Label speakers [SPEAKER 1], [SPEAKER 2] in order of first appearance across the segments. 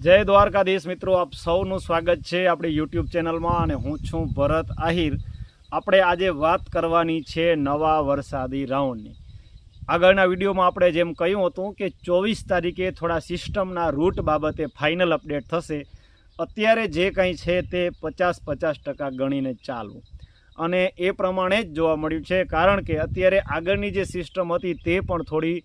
[SPEAKER 1] જય દ્વારકાધીશ મિત્રો, આપ સૌનું સ્વાગત છે આપણી યુટ્યુબ ચેનલમાં અને હું છું ભરત આહિર. આપણે આજે વાત કરવાની છે નવા વરસાદી રાઉન્ડની. આગળના વિડીયોમાં આપણે જેમ કહ્યું હતું કે ચોવીસ તારીખે થોડા સિસ્ટમના રૂટ બાબતે ફાઇનલ અપડેટ થશે. અત્યારે જે કંઈ છે તે પચાસ પચાસ ટકા ગણીને ચાલવું અને એ પ્રમાણે જ જોવા મળ્યું છે, કારણ કે અત્યારે આગળની જે સિસ્ટમ હતી તે પણ થોડી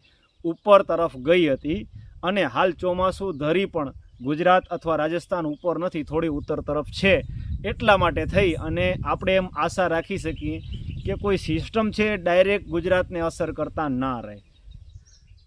[SPEAKER 1] ઉપર તરફ ગઈ હતી. અને હાલ ચોમાસું ધરી પણ ગુજરાત અથવા રાજસ્થાન ઉપર નથી, થોડી ઉત્તર તરફ છે. એટલા માટે થઈ અને આપણે એમ આશા રાખી શકીએ કે કોઈ સિસ્ટમ છે, ડાયરેક્ટ ગુજરાતને અસર કરતા ના રહે.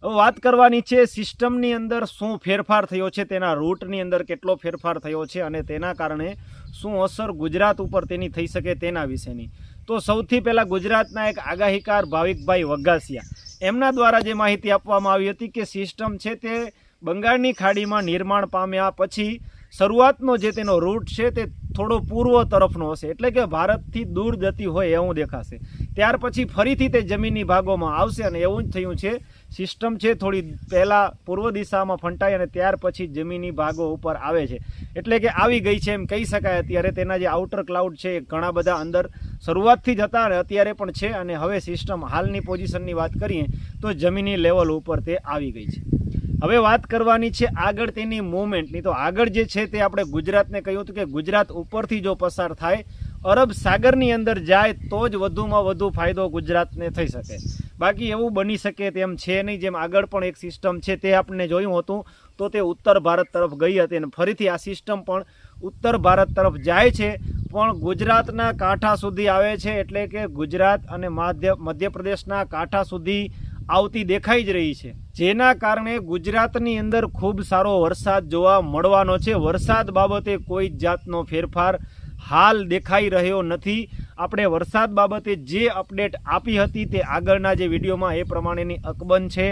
[SPEAKER 1] હવે વાત કરવાની છે, સિસ્ટમની અંદર શું ફેરફાર થયો છે, તેના રૂટની અંદર કેટલો ફેરફાર થયો છે અને તેના કારણે શું અસર ગુજરાત ઉપર તેની થઈ શકે તેના વિશેની. તો સૌથી પહેલાં ગુજરાતના એક આગાહીકાર ભાવિકભાઈ વગાસિયા એમના દ્વારા જે માહિતી આપવામાં આવી હતી કે સિસ્ટમ છે તે બંગાળની ખાડીમાં નિર્માણ પામ્યા પછી શરૂઆતનો જે તેનો રૂટ છે તે થોડો પૂર્વ તરફનો હશે. એટલે કે ભારતથી દૂર જતી હોય એવું દેખાશે. ત્યાર પછી ફરીથી તે જમીનની ભાગોમાં આવશે અને એવું જ થયું છે. સિસ્ટમ છે થોડી પહેલાં પૂર્વ દિશામાં ફંટાઈ અને ત્યાર પછી જમીની ભાગો ઉપર આવે છે. એટલે કે આવી ગઈ છે એમ કહી શકાય. અત્યારે તેના જે આઉટર ક્લાઉડ છે ઘણા બધા અંદર શરૂઆતથી જ હતા અને અત્યારે પણ છે અને હવે સિસ્ટમ હાલની પોઝિશનની વાત કરીએ તો જમીની લેવલ ઉપર તે આવી ગઈ છે. હવે વાત કરવાની છે આગળ તેની મૂવમેન્ટની તો આગળ જે છે તે આપણે ગુજરાતને કહ્યું હતું કે ગુજરાત ઉપરથી જો પસાર થાય, અરબ સાગરની અંદર જાય, તો જ વધુમાં વધુ ફાયદો ગુજરાતને થઈ શકે. બાકી એવું બની શકે તેમ છે નહીં. જેમ આગળ પણ એક સિસ્ટમ છે તે આપણે જોયું હતું, તો તે ઉત્તર ભારત તરફ ગઈ હતી અને ફરીથી આ સિસ્ટમ પણ ઉત્તર ભારત તરફ જાય છે. પણ ગુજરાતના કાંઠા સુધી આવે છે એટલે કે ગુજરાત અને મધ્ય, મધ્યપ્રદેશના કાંઠા સુધી આવતી દેખાઈ જ રહી છે. જેના કારણે ગુજરાતની અંદર ખૂબ સારો વરસાદ જોવા મળવાનો છે. વરસાદ બાબતે કોઈ જ જાતનો ફેરફાર હાલ દેખાઈ રહ્યો નથી. આપણે વરસાદ બાબતે જે અપડેટ આપી હતી તે આગળના જે વિડીયોમાં એ પ્રમાણેની અકબંધ છે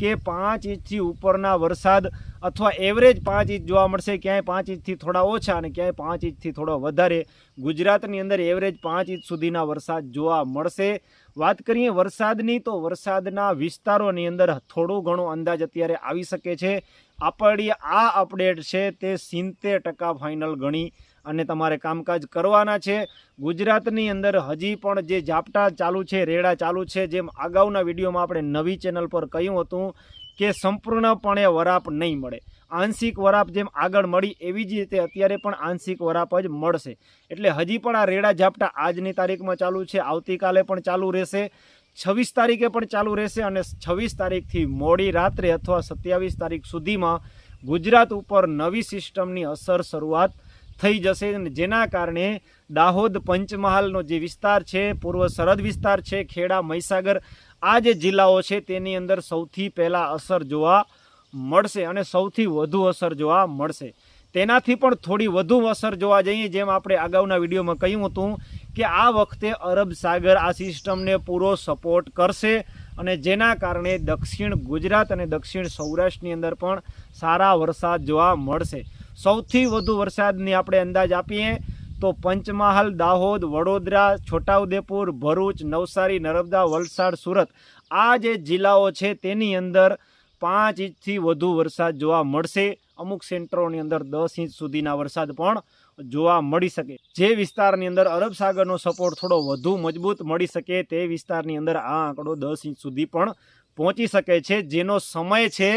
[SPEAKER 1] કે પાંચ ઇંચથી ઉપરના વરસાદ અથવા એવરેજ પાંચ ઇંચ જોવા મળશે. ક્યાંય પાંચ ઇંચથી થોડા ઓછા અને ક્યાંય પાંચ ઇંચથી થોડો વધારે ગુજરાતની અંદર એવરેજ પાંચ ઇંચ સુધીના વરસાદ જોવા મળશે. વાત કરીએ વરસાદની, તો વરસાદના વિસ્તારોની અંદર થોડું ઘણો અંદાજ અત્યારે આવી શકે છે. આપણી આ અપડેટ છે તે સિત્તેર ટકા ફાઇનલ ગણી અને તમારે કામકાજ કરવાના છે. ગુજરાતની અંદર હજી પણ જે ઝાપટા ચાલુ છે, રેડા ચાલુ છે, જેમ અગાઉના વિડીયોમાં આપણે નવી ચેનલ પર કહ્યું હતું કે સંપૂર્ણપણે વરાપ નહીં મળે. આંશિક વરાપ જેમ આગળ મળી, એવી જ રીતે અત્યારે પણ આંશિક વરાપ જ મળશે. એટલે હજી પણ આ રેડા ઝાપટા આજની તારીખમાં ચાલુ છે. આવતીકાલે પણ ચાલુ રહેશે. છવ્વીસ તારીખે પણ ચાલુ રહેશે અને છવ્વીસ તારીખથી મોડી રાત્રે અથવા સત્યાવીસ તારીખ સુધીમાં ગુજરાત ઉપર નવી સિસ્ટમની અસર શરૂઆત થઈ જશે જેના કારણે દાહોદ પંચમહાલનો જે વિસ્તાર છે, પૂર્વ સરહદ વિસ્તાર છે, ખેડા, મહીસાગર, આ જે જિલ્લાઓ છે, તેની અંદર સૌથી પહેલાં અસર જોવા મળશે અને સૌથી વધુ અસર જોવા મળશે. તેનાથી પણ થોડી વધુ અસર જોવા જઈએ, જેમ આપણે અગાઉના વિડીયોમાં કહ્યું હતું કે આ વખતે અરબ સાગર આ સિસ્ટમને પૂરો સપોર્ટ કરશે અને જેના કારણે દક્ષિણ ગુજરાત અને દક્ષિણ સૌરાષ્ટ્રની અંદર પણ સારા વરસાદ જોવા મળશે. સૌથી વધુ વરસાદની આપણે અંદાજ આપીએ તો પંચમહાલ, દાહોદ, વડોદરા, છોટાઉદેપુર, ભરૂચ, નવસારી, નર્મદા, વલસાડ, સુરત આ જે જિલ્લાઓ છે તેની અંદર પાંચ ઇંચથી વધુ વરસાદ જોવા મળશે. અમુક સેન્ટરોની અંદર દસ ઇંચ સુધીના વરસાદ પણ જોવા મળી શકે. જે વિસ્તારની અંદર અરબ સાગરનો સપોર્ટ થોડો વધુ મજબૂત મળી શકે તે વિસ્તારની અંદર આ આંકડો દસ ઇંચ સુધી પણ પહોંચી શકે છે. જેનો સમય છે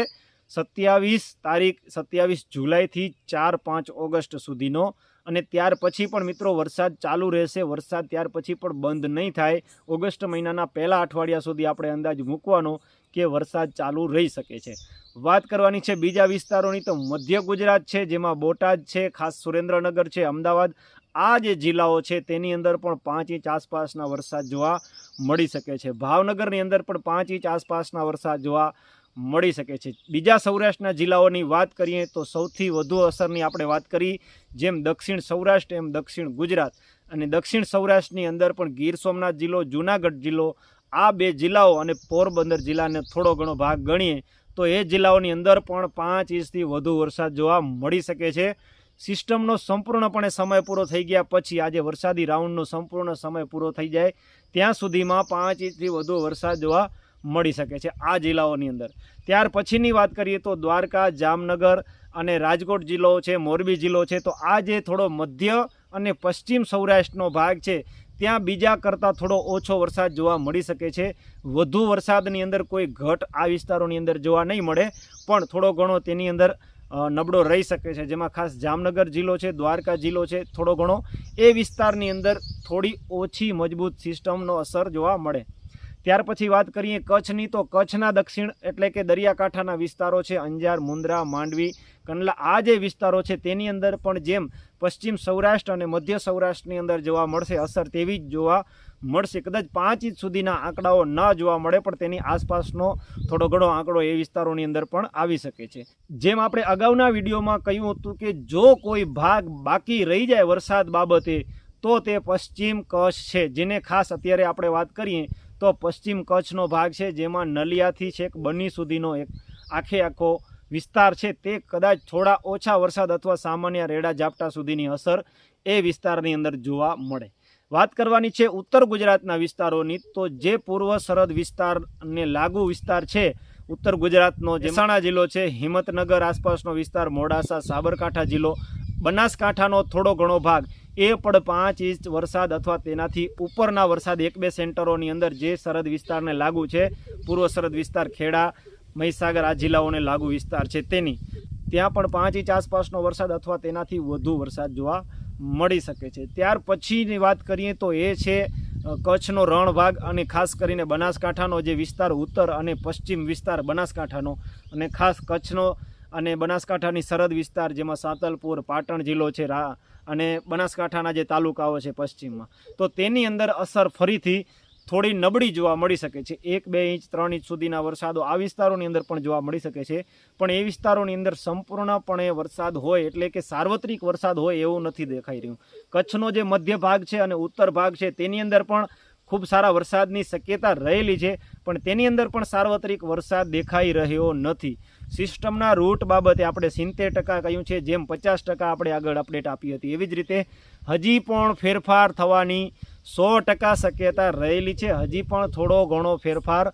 [SPEAKER 1] સત્યાવીસ તારીખ સત્યાવીસ જુલાઈથી ચાર પાંચ ઓગસ્ટ સુધીનો. અને ત્યાર પછી પણ મિત્રો વરસાદ ચાલુ રહેશે. વરસાદ ત્યાર પછી પણ બંધ નહીં થાય. ઓગસ્ટ મહિનાના પહેલા અઠવાડિયા સુધી આપણે અંદાજ મૂકવાનો કે વરસાદ ચાલુ રહી શકે છે. વાત કરવાની છે બીજા વિસ્તારોની તો મધ્ય ગુજરાત છે, જેમાં બોટાદ છે, ખાસ સુરેન્દ્રનગર છે, અમદાવાદ. આ જે જિલ્લાઓ છે તેની અંદર પણ પાંચ ઇંચ આસપાસના વરસાદ જોવા મળી શકે છે. ભાવનગરની અંદર પણ પાંચ ઇંચ આસપાસના વરસાદ જોવા મળી શકે છે. બીજા સૌરાષ્ટ્રના જિલ્લાઓની વાત કરીએ તો સૌથી વધુ અસરની આપણે વાત કરી, જેમ દક્ષિણ સૌરાષ્ટ્ર, એમ દક્ષિણ ગુજરાત. અને દક્ષિણ સૌરાષ્ટ્રની અંદર પણ ગીર સોમનાથ જિલ્લો, જૂનાગઢ જિલ્લો, આ બે જિલ્લાઓ અને પોરબંદર જિલ્લાને થોડો ઘણો ભાગ ગણીએ, તો એ જિલ્લાઓની અંદર પણ પાંચ ઇંચથી વધુ વરસાદ જોવા મળી શકે છે. સિસ્ટમનો સંપૂર્ણપણે સમય પૂરો થઈ ગયા પછી આજે વરસાદી રાઉન્ડનો સંપૂર્ણ સમય પૂરો થઈ જાય. ત્યાં સુધીમાં પાંચ ઇંચથી વધુ વરસાદ જોવા મળી શકે છે આ જિલ્લાઓની અંદર. ત્યાર પછીની વાત કરીએ તો દ્વારકા, જામનગર અને રાજકોટ જિલ્લો છે, મોરબી જિલ્લો છે. તો આ જે થોડો મધ્ય અને પશ્ચિમ સૌરાષ્ટ્રનો ભાગ છે, ત્યાં બીજા કરતાં થોડો ઓછો વરસાદ જોવા મળી શકે છે. વધુ વરસાદની અંદર કોઈ ઘટ આ વિસ્તારોની અંદર જોવા નહીં મળે, પણ થોડો ઘણો તેની અંદર નબળો રહી શકે છે. જેમાં ખાસ જામનગર જિલ્લો છે, દ્વારકા જિલ્લો છે, થોડો ઘણો, એ વિસ્તારની અંદર થોડી ઓછી મજબૂત સિસ્ટમનો અસર જોવા મળે. ત્યાર પછી વાત કરીએ કચ્છની, તો કચ્છના દક્ષિણ એટલે કે દરિયાકાંઠાના વિસ્તારો છે અંજાર, મુન્દ્રા, માંડવી, કંડલા. આ જે વિસ્તારો છે તેની અંદર પણ જેમ પશ્ચિમ સૌરાષ્ટ્ર અને મધ્ય સૌરાષ્ટ્રની અંદર જોવા મળશે, અસર તેવી જ જોવા મળશે. કદાચ પાંચ ઇંચ સુધીના આંકડાઓ ન જોવા મળે, પણ તેની આસપાસનો થોડો ઘણો આંકડો એ વિસ્તારોની અંદર પણ આવી શકે છે. જેમ આપણે અગાઉના વિડીયોમાં કહ્યું હતું કે જો કોઈ ભાગ બાકી રહી જાય વરસાદ બાબતે, તો તે પશ્ચિમ કચ્છ છે. જેને ખાસ અત્યારે આપણે વાત કરીએ તો પશ્ચિમ કચ્છનો ભાગ છે, જેમાં નલિયાથી છેક બની સુધીનો એક આખે આખો વિસ્તાર છે. તે કદાચ થોડા ઓછા વરસાદ અથવા સામાન્ય રેડા ઝાપટા સુધીની અસર એ વિસ્તારની અંદર જોવા મળે. વાત કરવાની છે ઉત્તર ગુજરાતના વિસ્તારોની, તો જે પૂર્વ સરહદ વિસ્તારને લાગુ વિસ્તાર છે, ઉત્તર ગુજરાતનો જેસાણા જિલ્લો છે, હિંમતનગર આસપાસનો વિસ્તાર, મોડાસા, સાબરકાંઠા જિલ્લો, બનાસકાંઠાનો થોડો ઘણો ભાગ એ પણ પાંચ ઇંચ વરસાદ અથવા તેનાથી ઉપરના વરસાદ એક બે સેન્ટરોની અંદર જે સરહદ વિસ્તારને લાગુ છે, પૂર્વ સરહદ વિસ્તાર ખેડા, મહીસાગર આ જિલ્લાઓને લાગુ વિસ્તાર છે તેની. ત્યાં પણ પાંચ ઇંચ આસપાસનો વરસાદ અથવા તેનાથી વધુ વરસાદ જોવા મળી શકે છે. ત્યાર પછીની વાત કરીએ તો એ છે કચ્છનો રણ ભાગ અને ખાસ કરીને બનાસકાંઠાનો જે વિસ્તાર ઉત્તર અને પશ્ચિમ વિસ્તાર બનાસકાંઠાનો અને ખાસ કચ્છનો અને બનાસકાંઠાની સરહદ વિસ્તાર જેમાં સાતલપુર, પાટણ જિલ્લો છે, રા અને બનાસકાંઠાના જે તાલુકાઓ છે પશ્ચિમમાં. તો તેની અંદર અસર ફરીથી થોડી નબળી જોવા મળી શકે છે. એક, બે ઇંચ, ત્રણ ઇંચ સુધીના વરસાદો આ વિસ્તારોની અંદર પણ જોવા મળી શકે છે. પણ એ વિસ્તારોની અંદર સંપૂર્ણપણે વરસાદ હોય એટલે કે સાર્વત્રિક વરસાદ હોય એવું નથી દેખાઈ રહ્યું. કચ્છનો જે મધ્ય ભાગ છે અને ઉત્તર ભાગ છે તેની અંદર પણ ખૂબ સારા વરસાદની શક્યતા રહેલી છે, પણ તેની અંદર પણ સાર્વત્રિક વરસાદ દેખાઈ રહ્યો નથી. સિસ્ટમના રૂટ બાબતે આપણે સિત્તેર ટકા કહ્યું છે, જેમ પચાસ ટકા આપણે આગળ અપડેટ આપી હતી. એવી જ રીતે હજી પણ ફેરફાર થવાની સો ટકા શક્યતા રહેલી છે, હજી પણ થોડો ઘણો ફેરફાર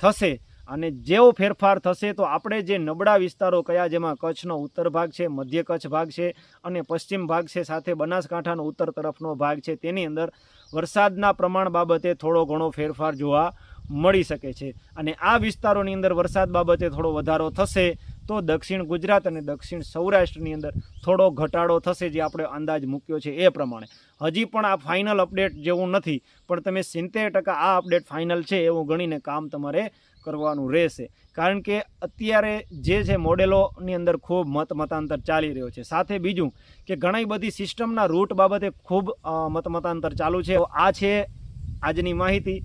[SPEAKER 1] થશે. અને જેવો ફેરફાર થશે તો આપણે જે નબળા વિસ્તારો કયા, જેમાં કચ્છનો ઉત્તર ભાગ છે, મધ્ય કચ્છ ભાગ છે અને પશ્ચિમ ભાગ છે, સાથે બનાસકાંઠાનો ઉત્તર તરફનો ભાગ છે, તેની અંદર વરસાદના પ્રમાણ બાબતે થોડો ઘણો ફેરફાર જોવા મળી શકે છે. અને આ વિસ્તારોની અંદર વરસાદ બાબતે થોડો વધારો થશે તો દક્ષિણ ગુજરાત અને દક્ષિણ સૌરાષ્ટ્રની અંદર થોડો ઘટાડો થશે જે આપણે અંદાજ મૂક્યો છે એ પ્રમાણે. હજી પણ આ ફાઇનલ અપડેટ જેવું નથી, પણ તમે સિત્તેર ટકા આ અપડેટ ફાઇનલ છે એવું ગણીને કામ તમારે કરવાનું રહેશે. કારણ કે અત્યારે જે છે મોડેલોની અંદર ખૂબ મત મતાંતર ચાલી રહ્યો છે. સાથે બીજું કે ઘણી બધી સિસ્ટમના રૂટ બાબતે ખૂબ મત મતાંતર ચાલુ છે. આ છે આજની માહિતી.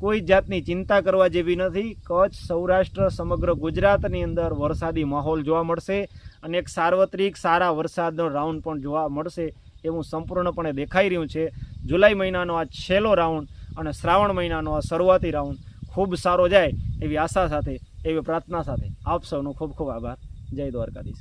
[SPEAKER 1] કોઈ જાતની ચિંતા કરવા જેવી નથી. કચ્છ, સૌરાષ્ટ્ર, સમગ્ર ગુજરાતની અંદર વરસાદી માહોલ જોવા મળશે અને એક સાર્વત્રિક સારા વરસાદનો રાઉન્ડ પણ જોવા મળશે એવું સંપૂર્ણપણે દેખાઈ રહ્યું છે. જુલાઈ મહિનાનો આ છેલ્લો રાઉન્ડ અને શ્રાવણ મહિનાનો આ શરૂઆતી રાઉન્ડ ખૂબ સારો જાય એવી આશા સાથે, એવી પ્રાર્થના સાથે આપ સૌનો ખૂબ ખૂબ આભાર. જય દ્વારકાધીશ.